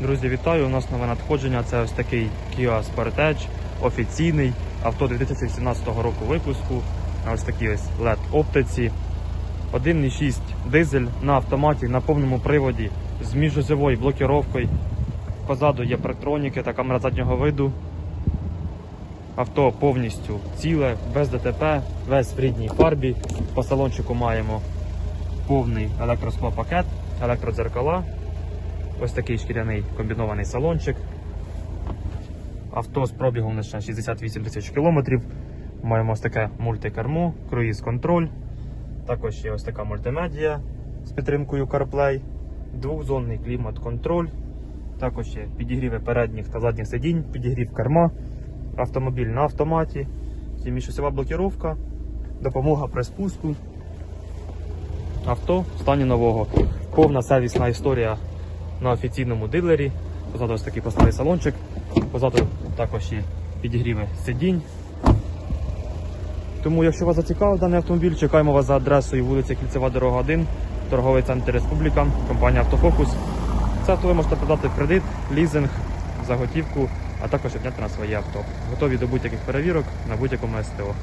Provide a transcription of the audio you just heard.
Друзі, вітаю! У нас нове надходження. Це ось такий Kia Sportage, офіційний авто 2017 року випуску. Ось такій ось LED оптиці. 1,6 дизель на автоматі на повному приводі з міжозовою блокіровкою. Позаду є парктроніки та камера заднього виду. Авто повністю ціле, без ДТП, весь в рідній фарбі. По салончику маємо повний електросклопакет, електродзеркала, ось такий шкіряний комбінований салончик. Авто з пробігом лише 68 тисяч кілометрів. Маємо ось таке мультикермо, круїз-контроль. Також є ось така мультимедія з підтримкою CarPlay, двохзонний клімат-контроль. Також є підігріви передніх та задніх сидінь, підігрів керма, автомобіль на автоматі, міжосьова блокіровка, допомога при спуску. Авто в стані нового. Повна сервісна історія на офіційному дилері. Позаду ось такий поставий салончик. Позаду також є підігріви сидінь. Тому, якщо вас зацікавив даний автомобіль, чекаємо вас за адресою вулиця Кільцева дорога 1, торговий центр Республіка, компанія Автофокус. Це авто ви можете продати в кредит, лізинг, за готівку, а також обняти на своє авто. Готові до будь-яких перевірок на будь-якому СТО.